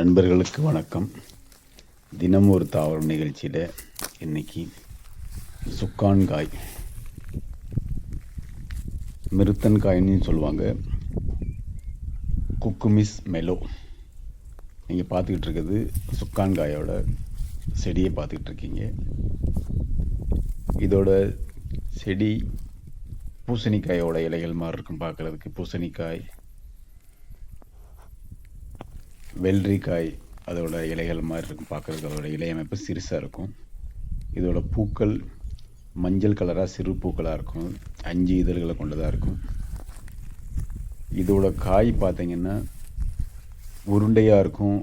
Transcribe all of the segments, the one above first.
நண்பர்களுக்கு வணக்கம். தினம் ஒரு தாவரம் நிகழ்ச்சியில் இன்னைக்கு சுக்கான் காய் மிருத்தன் சொல்லுவாங்க. Cucumis melo. நீங்கள் பார்த்துக்கிட்டு இருக்கிறது சுக்கான் காயோட செடியை பார்த்துக்கிட்டு இருக்கீங்க. இதோட செடி பூசணிக்காயோட இலைகள் மாதிரி இருக்கும் பார்க்குறதுக்கு. பூசணிக்காய் வெள்ளரிக்காய் அதோட இலைகள் மாதிரி இருக்கும். பார்க்குறதுக்கு அதோட இலை அமைப்பு சிறுசாக இருக்கும். இதோட பூக்கள் மஞ்சள் கலராக சிறு பூக்களாக இருக்கும். அஞ்சு இதழ்களை கொண்டதாக இருக்கும். இதோட காய் பார்த்தீங்கன்னா உருண்டையாக இருக்கும்.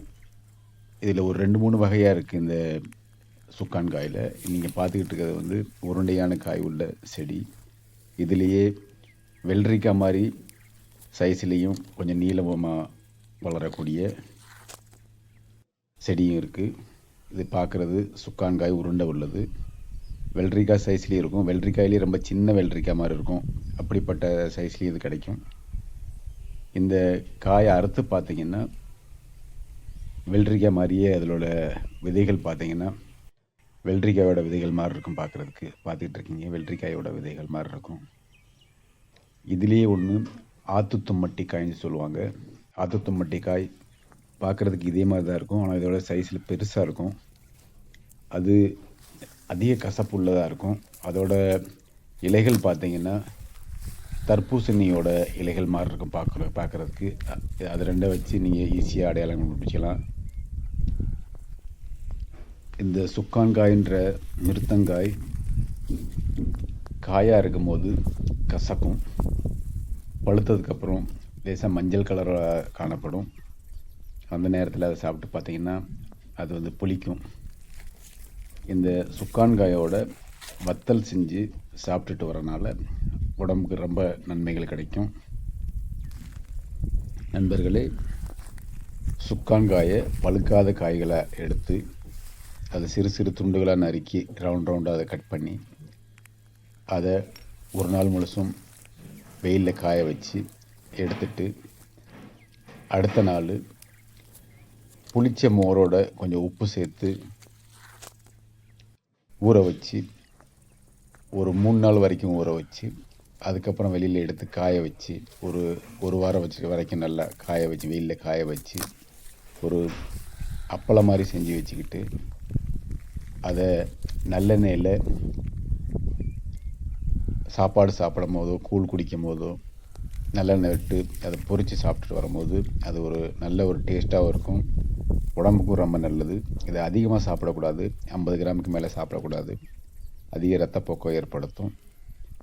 இதில் ஒரு ரெண்டு மூணு வகையாக இருக்குது இந்த சுக்கான் காயில். நீங்கள் பார்த்துக்கிட்டு இருக்கிறது வந்து உருண்டையான காய் உள்ள செடி. இதுலேயே வெள்ளரிக்காய் மாதிரி சைஸ்லேயும் கொஞ்சம் நீளமாக வளரக்கூடிய செடியும் இருக்குது இது பார்க்குறது சுக்கான் காய் உருண்டை உள்ளது. வெள்ளரிக்காய் சைஸ்லேயும் இருக்கும். வெள்ளரிக்காயிலே ரொம்ப சின்ன வெள்ளரிக்காய் மாதிரி இருக்கும். அப்படிப்பட்ட சைஸ்லேயும் இது கிடைக்கும். இந்த காயை அறுத்து பார்த்தீங்கன்னா வெள்ளரிக்காய் மாதிரியே அதிலோட விதைகள் பார்த்தீங்கன்னா வெள்ளரிக்காயோட விதைகள் மாதிரி இருக்கும் பார்க்குறதுக்கு பார்த்துக்கிட்டு இருக்கீங்க. வெள்ளரிக்காயோட விதைகள் மாதிரி இருக்கும். இதுலேயே ஒன்று ஆத்துத்தும்மட்டி காய்ன்னு சொல்லுவாங்க. ஆத்துத்தும்மட்டி காய் பார்க்குறதுக்கு இதே மாதிரி தான் இருக்கும். ஆனால் இதோட சைஸில் பெருசாக இருக்கும். அது அதிக கசப்பு உள்ளதாக இருக்கும். அதோட இலைகள் பார்த்தீங்கன்னா தர்பூசணியோட இலைகள் மாதிரி இருக்கும் பார்க்குற பார்க்குறதுக்கு. அது ரெண்டை வச்சு நீங்கள் ஈஸியாக அடையாளம் கண்டுபிடிக்கலாம் இந்த சுக்கான்காயின்ற மிருத்தங்காய் காயாக இருக்கும்போது கசக்கும். பழுத்ததுக்கப்புறம் லேசாக மஞ்சள் கலராக காணப்படும். அந்த நேரத்தில் அதை சாப்பிட்டு பார்த்தீங்கன்னா அது வந்து புளிக்கும். இந்த சுக்கான்காயோட வத்தல் செஞ்சு சாப்பிட்டுட்டு வரனால உடம்புக்கு ரொம்ப நன்மைகள் கிடைக்கும். நண்பர்களே சுக்கான்காயை பழுக்காத காய்களை எடுத்து அதை சிறு சிறு துண்டுகளாக நறுக்கி ரவுண்ட் ரவுண்டாக அதை கட் பண்ணி அதை ஒரு நாள் முழுசும் வெயிலில் காய வச்சு எடுத்துட்டு அடுத்த நாள் புளிச்ச மோரோட கொஞ்சம் உப்பு சேர்த்து ஊற வச்சு ஒரு மூணு நாள் வரைக்கும் ஊற வச்சு அதுக்கப்புறம் வெளியில் எடுத்து காய வச்சு ஒரு ஒரு வாரம் வச்சு வரைக்கும் நல்லா காய வச்சு வெயிலில் காய வச்சு ஒரு அப்பளம் மாதிரி செஞ்சு வச்சுக்கிட்டு அதை நல்லெண்ணெயில் சாப்பாடு சாப்பிடும் போதோ கூழ் குடிக்கும் போதோ நல்லெண்ணெய் விட்டு அதை பொரித்து சாப்பிட்டுட்டு வரும்போது அது ஒரு நல்ல ஒரு டேஸ்ட்டாகவும் இருக்கும். உடம்புக்கும் ரொம்ப நல்லது. இதை அதிகமாக சாப்பிடக்கூடாது. ஐம்பது கிராமுக்கு மேலே சாப்பிடக்கூடாது. அதிக ரத்தப்போக்கம் ஏற்படுத்தும்.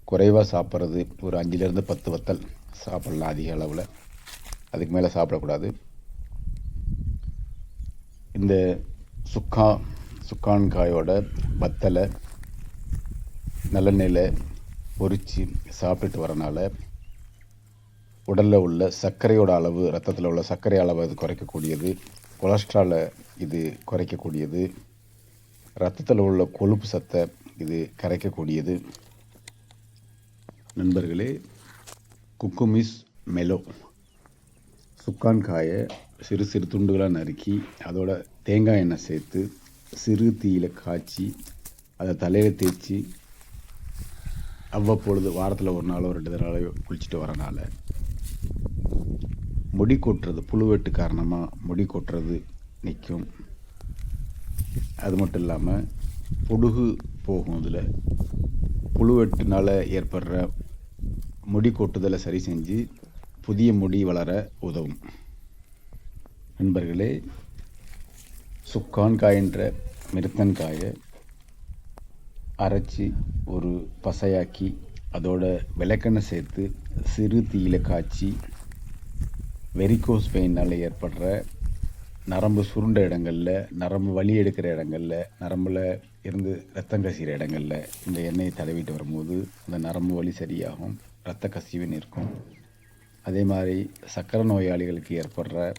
குறைவாக சாப்பிட்றது ஒரு அஞ்சுலேருந்து பத்து வத்தல் சாப்பிட்லாம் அதிக அளவில். அதுக்கு மேலே சாப்பிடக்கூடாது. இந்த சுக்கா சுக்கான் காயோட வத்தலை நல்லெண்ணெயில் பொரித்து சாப்பிட்டுட்டு வரனால உடலில் உள்ள சர்க்கரையோட அளவு ரத்தத்தில் உள்ள சர்க்கரை அளவு அது குறைக்கக்கூடியது. கொலஸ்ட்ராலை இது குறைக்கக்கூடியது. ரத்தத்தில் உள்ள கொழுப்பு சத்தை இது கரைக்கக்கூடியது. நண்பர்களே குக்குமிஸ் மெலோ. சுக்கான் காயை சிறு சிறு துண்டுகளாக நறுக்கி அதோட தேங்காய் எண்ணெய் சேர்த்து சிறு தீயில் காய்ச்சி அதை தலையில் தேய்ச்சி அவ்வப்பொழுது வாரத்தில் ஒரு நாளோ ரெண்டு நாளோ குளிச்சுட்டு வரனால முடி கொட்டுறது புழுவெட்டு காரணமாக முடி கொட்டுறது நிற்கும் அது மட்டும் இல்லாமல் பொடுகு போகும் இதில். புழுவெட்டுனால் ஏற்படுற முடி கொட்டுதலை சரி செஞ்சு புதிய முடி வளர உதவும். நண்பர்களே சுக்கான் காயின்ற மிருத்தன் காயை அரைச்சி ஒரு பசையாக்கி அதோட விளக்கெண்ணெய் சேர்த்து சிறு தீயில காய்ச்சி வெரிகோஸ் பெயினால் ஏற்படுற நரம்பு சுருண்ட இடங்களில் நரம்பு வலி எடுக்கிற இடங்களில் நரம்பில் இருந்து ரத்தம் கசிகிற இடங்களில் இந்த எண்ணெயை தடவிட்டு வரும்போது அந்த நரம்பு வலி சரியாகும் இரத்த கசிவு நிற்கும். அதே மாதிரி சக்கரை நோயாளிகளுக்கு ஏற்படுற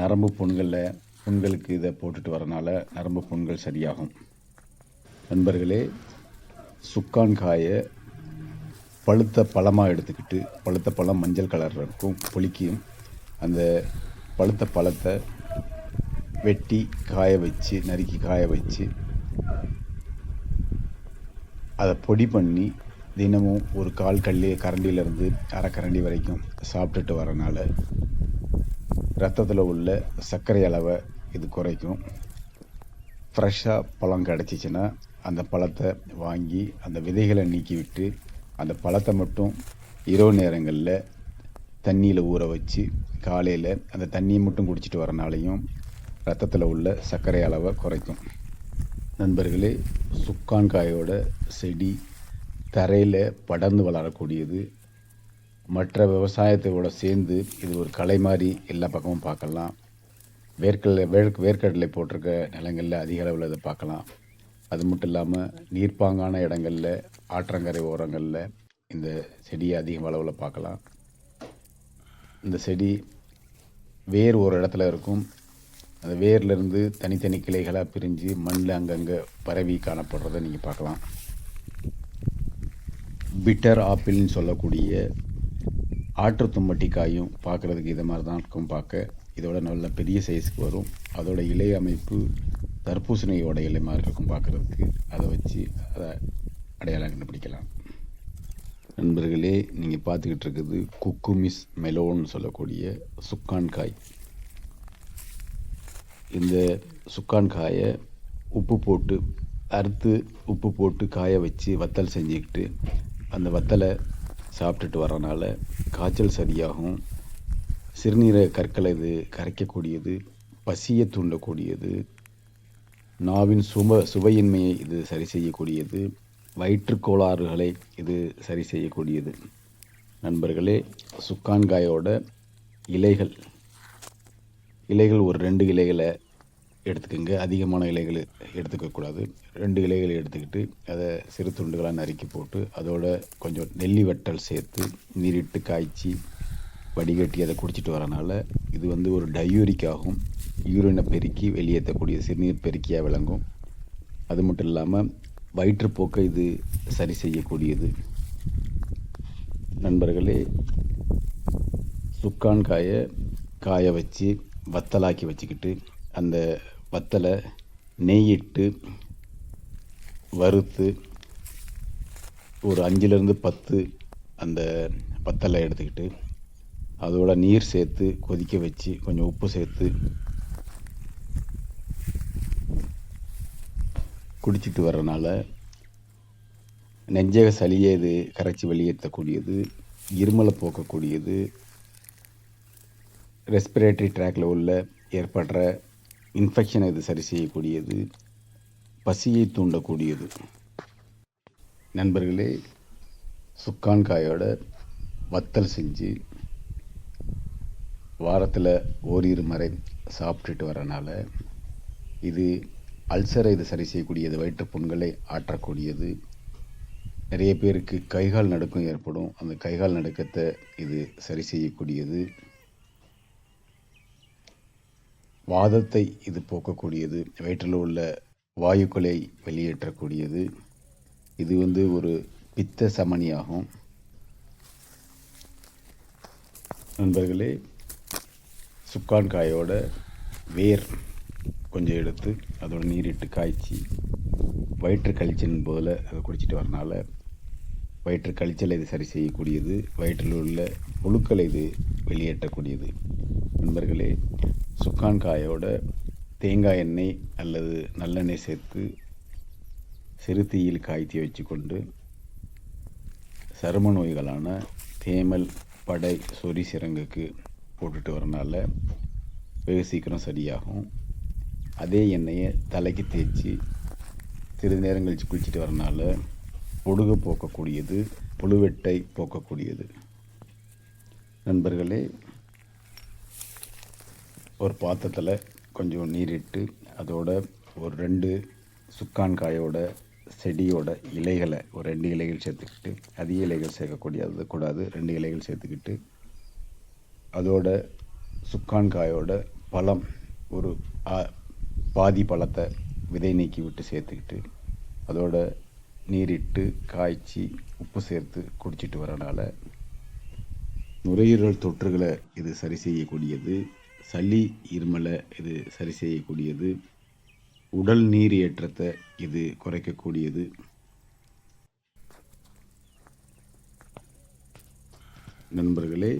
நரம்பு புண்களில் புண்களுக்கு இதை போட்டுட்டு வரனால நரம்பு புண்கள் சரியாகும். நண்பர்களே சுக்கான் காயை பழுத்த பழமாக எடுத்துக்கிட்டு பழுத்த பழம் மஞ்சள் கலர் இருக்கும் புளிக்கும் அந்த பழுத்த பழத்தை வெட்டி காய வச்சு நறுக்கி காய வச்சு அதை பொடி பண்ணி தினமும் ஒரு கால் கல்லி கரண்டியிலேருந்து அரைக்கரண்டி வரைக்கும் சாப்பிட்டுட்டு வரனால ரத்தத்தில் உள்ள சர்க்கரை அளவை இது குறைக்கும். ஃப்ரெஷ்ஷாக பழம் கிடச்சிச்சின்னா அந்த பழத்தை வாங்கி அந்த விதைகளை நீக்கிவிட்டு அந்த பழத்தை மட்டும் இரவு நேரங்களில் தண்ணியில் ஊற வச்சு காலையில் அந்த தண்ணியை மட்டும் குடிச்சிட்டு வரனாலையும் ரத்தத்தில் உள்ள சர்க்கரை அளவை குறைக்கும். நண்பர்களே சுக்கான் காயோட செடி தரையில் படர்ந்து வளரக்கூடியது. மற்ற விவசாயத்தோட சேர்ந்து இது ஒரு கலை மாதிரி எல்லா பக்கமும் பார்க்கலாம். வேர்க்கடலை வேர்க் வேர்க்கடலை போட்டிருக்க நிலங்களில் அதிக அளவில் இதை பார்க்கலாம். அது மட்டும் இல்லாமல் நீர்ப்பாங்கான இடங்களில் ஆற்றங்கரை ஓரங்களில் இந்த செடியை அதிக அளவில் பார்க்கலாம். இந்த செடி வேர் ஒரு இடத்துல இருக்கும். அந்த வேர்லேருந்து தனித்தனி கிளைகளாக பிரிஞ்சு மண்ணில் அங்கங்கே பரவி காணப்படுறதை நீங்கள் பார்க்கலாம். பிட்டர் ஆப்பிள்னு சொல்லக்கூடிய ஆற்று தும்பட்டி காயும் பார்க்குறதுக்கு இது மாதிரி தான் இருக்கும் பார்க்க. இதோட நல்ல பெரிய சைஸ்க்கு வரும். அதோட இலை அமைப்பு தர்பூசணியோட இலை மாதிரி இருக்கும் பார்க்குறதுக்கு. அதை வச்சு அதை அடையாளம் கண்டுபிடிக்கலாம். நண்பர்களே நீங்கள் பார்த்துக்கிட்டு இருக்குது குக்குமிஸ் மெலோன்னு சொல்லக்கூடிய சுக்கான் காய். இந்த சுக்கான் காயை உப்பு போட்டு அறுத்து உப்பு போட்டு காய வச்சு வத்தல் செஞ்சுக்கிட்டு அந்த வத்தலை சாப்பிட்டுட்டு வரனால காய்ச்சல் சரியாகும். சிறுநீரக கற்களை இது கரைக்கக்கூடியது பசியை தூண்டக்கூடியது நாவின் சும சுவையின்மையை இது சரி செய்யக்கூடியது வயிற்றுக் கோளாறுகளை இது சரி செய்யக்கூடியது. நண்பர்களே சுக்கான்காயோட இலைகள். இலைகள் ஒரு ரெண்டு இலைகளை எடுத்துக்கோங்க. அதிகமான இலைகள் எடுத்துக்கக்கூடாது ரெண்டு இலைகளை எடுத்துக்கிட்டு அதை சிறு துண்டுகளாக நறுக்கி போட்டு அதோட கொஞ்சம் நெல்லி வட்டல் சேர்த்து நீரிட்டு காய்ச்சி வடிகட்டி அதை குடிச்சிட்டு வரனால இது வந்து ஒரு டயூரிக் ஆகும் யூரினை பெருக்கி வெளியேற்றக்கூடிய சிறுநீர் பெருக்கியாக விளங்கும். அது மட்டும் இல்லாமல் வயிற்றுப்போக்கை இது சரி செய்யக்கூடியது. நண்பர்களே சுக்கான் காயை காய வச்சு வத்தலாக்கி வச்சுக்கிட்டு அந்த வத்தலை நெய்யிட்டு வறுத்து ஒரு அஞ்சுலேருந்து பத்து அந்த வத்தலை எடுத்துக்கிட்டு அதோட நீர் சேர்த்து கொதிக்க வச்சு கொஞ்சம் உப்பு சேர்த்து குடிச்சிட்டு வர்றனால நெஞ்சக சளியை இது கரைச்சி வெளியேற்றக்கூடியது இருமலை போக்கக்கூடியது ரெஸ்பிரேட்டரி ட்ராக்கில் உள்ள ஏற்படுற இன்ஃபெக்ஷனை இது சரி செய்யக்கூடியது பசியை தூண்டக்கூடியது. நண்பர்களே சுக்கான் காயோட வத்தல் செஞ்சு வாரத்தில் ஓரிரு முறை சாப்பிட்டுட்டு வரனால இது அல்சரை இது சரி செய்யக்கூடியது. வயிற்று புண்களை ஆற்றக்கூடியது. நிறைய பேருக்கு கைகால் நடுக்கம் ஏற்படும். அந்த கைகால் நடுக்கத்தை இது சரி செய்யக்கூடியது. வாதத்தை இது போக்கக்கூடியது. வயிற்றில் உள்ள வாயுக்களை வெளியேற்றக்கூடியது. இது வந்து ஒரு பித்த சமணியாகும். நண்பர்களே சுக்கான் காயோட வேர் கொஞ்சம் எடுத்து அதோட நீரிட்டு காய்ச்சி வயிற்று கழிச்சல் போல் அதை குடிச்சிட்டு வரனால வயிற்று கழிச்சலை இது சரி செய்யக்கூடியது. வயிற்றில் உள்ள புழுக்களை இது வெளியேற்றக்கூடியது. நண்பர்களே சுக்கான் காயோட தேங்காய் எண்ணெய் அல்லது நல்லெண்ணெய் சேர்த்து சிறு தீயில் காய்த்தி வச்சுக்கொண்டு சரும நோய்களான தேமல் படை சொறி சிரங்குக்கு போட்டுட்டு வரனால வெகு சீக்கிரம் சரியாகும். அதே எண்ணெயை தலைக்கு தேய்ச்சி சிறிது நேரம் கழித்து குளிச்சுட்டு வரனால பொடுகு போக்கக்கூடியது புழுவெட்டை போக்கக்கூடியது. நண்பர்களே ஒரு பாத்திரத்தில் கொஞ்சம் நீரிட்டு அதோட ஒரு ரெண்டு சுக்கான் காயோட செடியோட இலைகளை ஒரு ரெண்டு இலைகள் சேர்த்துக்கிட்டு அதிக இலைகள் சேர்க்கக்கூடியது கூடாது ரெண்டு இலைகள் சேர்த்துக்கிட்டு அதோட சுக்கான் காயோட பழம் ஒரு ஆ- பாதி பழத்தை விதை நீக்கி விட்டு சேர்த்துக்கிட்டு அதோட நீரிட்டு காய்ச்சி உப்பு சேர்த்து குடிச்சிட்டு வரனால நுரையீரல் தொற்றுகளை இது சரி செய்யக்கூடியது சளி இருமலை இது சரி செய்யக்கூடியது உடல் நீர் ஏற்றத்தை இது குறைக்கக்கூடியது. நண்பர்களே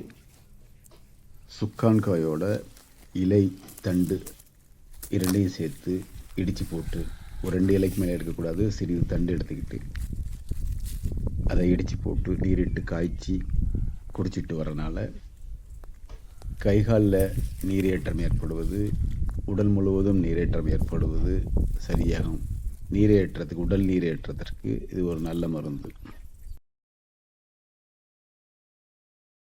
சுக்கான் காயோட இலை தண்டு இரண்டையும் சேர்த்து இடித்து போட்டு ஒரு ரெண்டு இலைக்கு மேலே எடுக்கக்கூடாது சிறிது தண்டு எடுத்துக்கிட்டு அதை இடித்து போட்டு நீரிட்டு காய்ச்சி குடிச்சிட்டு வரனால கைகாலில் நீரேற்றம் ஏற்படுவது உடல் முழுவதும் நீரேற்றம் ஏற்படுவது சரியாகும். நீரேற்றத்துக்கு உடல் நீரேற்றத்திற்கு இது ஒரு நல்ல மருந்து.